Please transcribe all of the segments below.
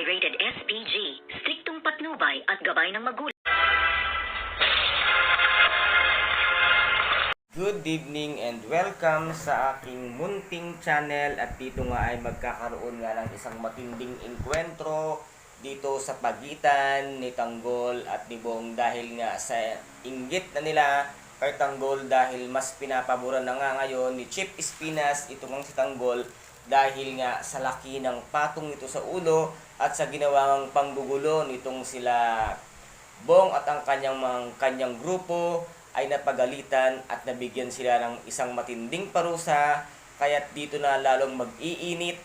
ay rated SPG, striktong patnubay at gabay ng magulang. Good evening and welcome sa aking munting channel at dito nga ay magkakaroon nga ng isang matinding enkwentro dito sa pagitan ni Tanggol at ni Bong dahil nga sa inggit na nila kay Tanggol dahil mas pinapaboran na nga ngayon ni Chip Espinas itong si Tanggol dahil nga sa laki ng patong nito sa ulo at sa ginawang panggugulo nitong sila Bong at ang kanyang mga kanyang grupo ay napagalitan at nabigyan sila ng isang matinding parusa. Kaya't dito na lalong mag-iinit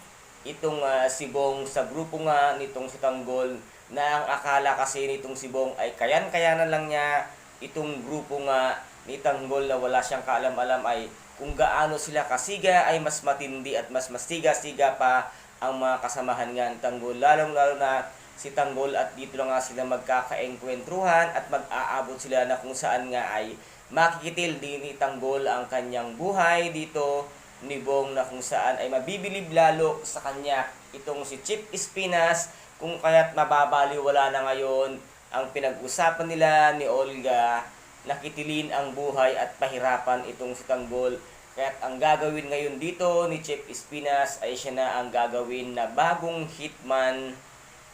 itong ah, si Bong sa grupo nga nitong si Tanggol na ang akala kasi nitong si Bong ay kayan-kayanan lang niya. Itong grupo nga ni Tanggol na wala siyang kaalam-alam ay kung gaano sila kasiga ay mas matindi at mas mastiga-siga pa ang mga kasamahan nga ng Tanggol. Lalong-lalo na si Tanggol at dito lang nga sila magkakaengkwentruhan at mag-aabot sila na kung saan nga ay makikitil din ni Tanggol ang kanyang buhay dito ni Bong na kung saan ay mabibilib lalo sa kanya itong si Chip Espinas. Kung kaya't mababaliwala na ngayon ang pinag-usapan nila ni Olga nakitilin ang buhay at pahirapan itong si Tanggol. Kaya't ang gagawin ngayon dito ni Chip Espinas ay siya na ang gagawin na bagong hitman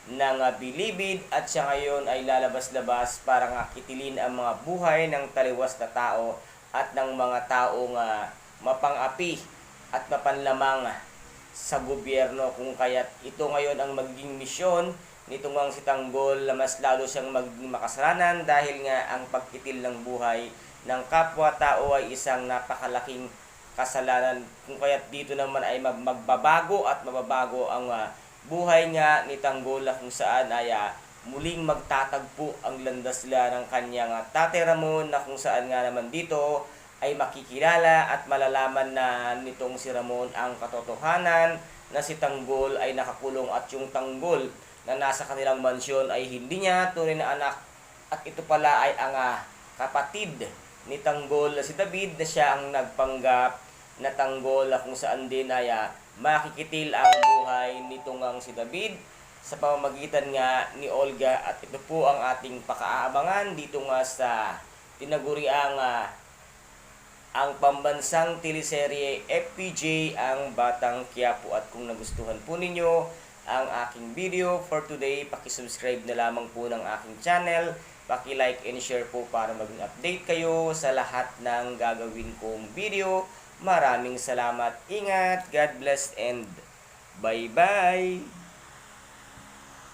ng uh, bilibid at siya ngayon ay lalabas-labas para nga kitilin ang mga buhay ng taliwas na tao at ng mga taong uh, mapang-api at mapanlamang sa gobyerno. Kung kaya't ito ngayon ang magiging misyon nitong ang si Tanggol na mas lalo siyang magiging makasalanan dahil nga ang pagkitil ng buhay ng kapwa-tao ay isang napakalaking kasalanan. Kung kaya't dito naman ay mag- magbabago at mababago ang ah, buhay nga ni Tanggol na kung saan ay ah, muling magtatagpo ang landas nila ng kanyang ah, Tate Ramon na kung saan nga naman dito ay makikilala at malalaman na nitong si Ramon ang katotohanan na si Tanggol ay nakakulong at yung Tanggol na nasa kanilang mansyon ay hindi niya tunay na anak. At ito pala ay ang ah, kapatid ni Tanggol. Si David na siya ang nagpanggap na Tanggol kung saan din ay ah, makikitil ang buhay nitong ang si David. Sa pamamagitan nga ni Olga at ito po ang ating pakaabangan dito nga sa tinaguriang ah, ang pambansang teleserye FPJ ang Batang Quiapo. At kung nagustuhan po ninyo ang aking video for today, paki-subscribe na lamang po ng aking channel, paki-like and share po para maging update kayo sa lahat ng gagawin kong video. Maraming salamat, ingat, God bless and bye-bye!